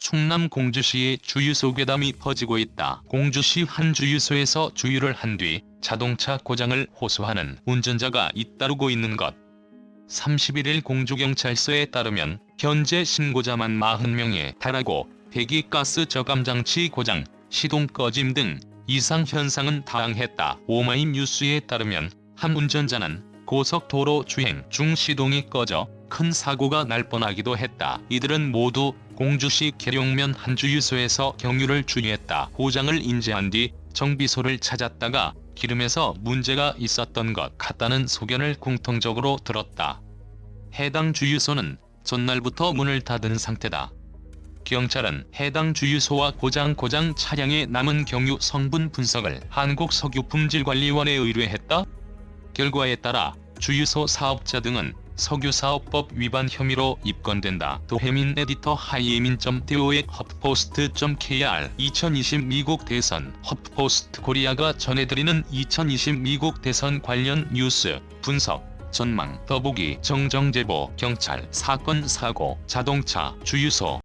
충남 공주시의 주유소 괴담이 퍼지고 있다. 공주시 한 주유소에서 주유를 한 뒤 자동차 고장을 호소하는 운전자가 잇따르고 있는 것. 31일 공주경찰서에 따르면 현재 신고자만 40명에 달하고 배기가스 저감장치 고장, 시동 꺼짐 등 이상 현상은 다양했다. 오마이뉴스에 따르면 한 운전자는 고속도로 주행 중 시동이 꺼져 큰 사고가 날 뻔하기도 했다. 이들은 모두 공주시 계룡면 한 주유소에서 경유를 주유했다. 고장을 인지한 뒤 정비소를 찾았다가 기름에서 문제가 있었던 것 같다는 소견을 공통적으로 들었다. 해당 주유소는 전날부터 문을 닫은 상태다. 경찰은 해당 주유소와 고장 고장 차량의 남은 경유 성분 분석을 한국석유품질관리원에 의뢰했다. 결과에 따라 주유소 사업자 등은 석유사업법 위반 혐의로 입건된다. 도혜민 에디터 하이에민.do의 헛포스트.kr 2020 미국 대선 헛포스트 코리아가 전해드리는 2020 미국 대선 관련 뉴스 분석 전망 더보기 정정제보 경찰 사건 사고 자동차 주유소